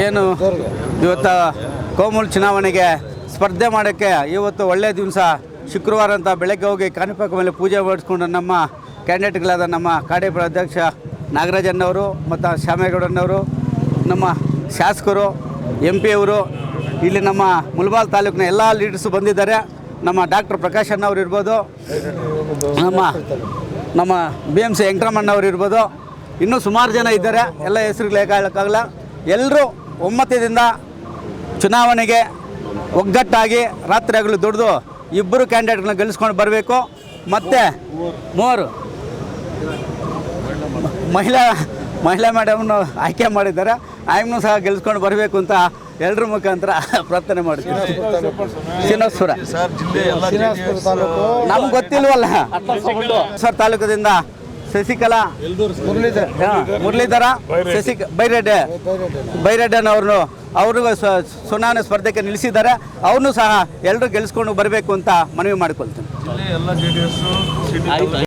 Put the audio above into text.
ಏನು ಇವತ್ತು ಕೋಮಲ್ ಚುನಾವಣೆಗೆ ಸ್ಪರ್ಧೆ ಮಾಡೋಕ್ಕೆ ಇವತ್ತು ಒಳ್ಳೆಯ ದಿವಸ ಶುಕ್ರವಾರ ಅಂತ ಬೆಳಗ್ಗೆ ಹೋಗಿ ಕಾಣಿಪಾಕ ಮೇಲೆ ಪೂಜೆ ಮಾಡಿಸ್ಕೊಂಡು ನಮ್ಮ ಕ್ಯಾಂಡಿಡೇಟ್ಗಳಾದ ನಮ್ಮ ಕಾಡೇಪುರ ಅಧ್ಯಕ್ಷ ನಾಗರಾಜನ್ನವರು ಮತ್ತು ಶ್ಯಾಮೇಗೌಡನವರು, ನಮ್ಮ ಶಾಸಕರು, ಎಂ ಪಿ ಅವರು, ಇಲ್ಲಿ ನಮ್ಮ ಮುಲ್ಬಾಲ್ ತಾಲೂಕಿನ ಎಲ್ಲ ಲೀಡರ್ಸು ಬಂದಿದ್ದಾರೆ. ನಮ್ಮ ಡಾಕ್ಟರ್ ಪ್ರಕಾಶ್ ಅಣ್ಣವ್ರು ಇರ್ಬೋದು, ನಮ್ಮ ನಮ್ಮ ಬಿ ಎಂ ಸಿ ವೆಂಕಟರಮಣ್ಣವ್ರು ಇರ್ಬೋದು. ಇನ್ನೂ ಸುಮಾರು ಜನ ಇದ್ದಾರೆ. ಎಲ್ಲ ಹೆಸರುಗಳು ಹೇಳೋಕ್ಕಾಗಲ್ಲ ಎಲ್ಲರೂ ಒಮ್ಮತದಿಂದ ಚುನಾವಣೆಗೆ ಒಗ್ಗಟ್ಟಾಗಿ ರಾತ್ರಿ ಹಗಲು ದುಡಿದು ಇಬ್ಬರು ಕ್ಯಾಂಡಿಡೇಟ್ಗಳನ್ನ ಗೆಲ್ಲಿಸ್ಕೊಂಡು ಬರಬೇಕು. ಮತ್ತು ಮೂವರು ಮಹಿಳಾ ಮಹಿಳಾ ಮೇಡಮ್ನು ಆಯ್ಕೆ ಮಾಡಿದ್ದಾರೆ. ಆಯ್ಮೂ ಸಹ ಗೆಲ್ಸ್ಕೊಂಡು ಬರಬೇಕು ಅಂತ ಎಲ್ಲರ ಮುಖಾಂತರ ಪ್ರಾರ್ಥನೆ ಮಾಡ್ತೀವಿ. ಶ್ರೀನಿವಾಸಪುರ. ನಮ್ಗೆ ಗೊತ್ತಿಲ್ವಲ್ಲ? ಸರ್ ತಾಲೂಕದಿಂದ ಶಶಿಕಲಾ? ಮುರಳೀಧರ. ಮುರಳೀಧರ. ಶಶಿ ಬೈರೆಡ್ಡೆ. ಬೈರೆಡ್ಡನವ್ರನ್ನು ಅವ್ರಿಗೂ ಸುನಾವಣೆ ಸ್ಪರ್ಧೆಗೆ ನಿಲ್ಲಿಸಿದ್ದಾರೆ. ಅವ್ರನ್ನೂ ಸಹ ಎಲ್ಲರೂ ಗೆಲ್ಸ್ಕೊಂಡು ಬರಬೇಕು ಅಂತ ಮನವಿ ಮಾಡಿಕೊಳ್ತೀನಿ.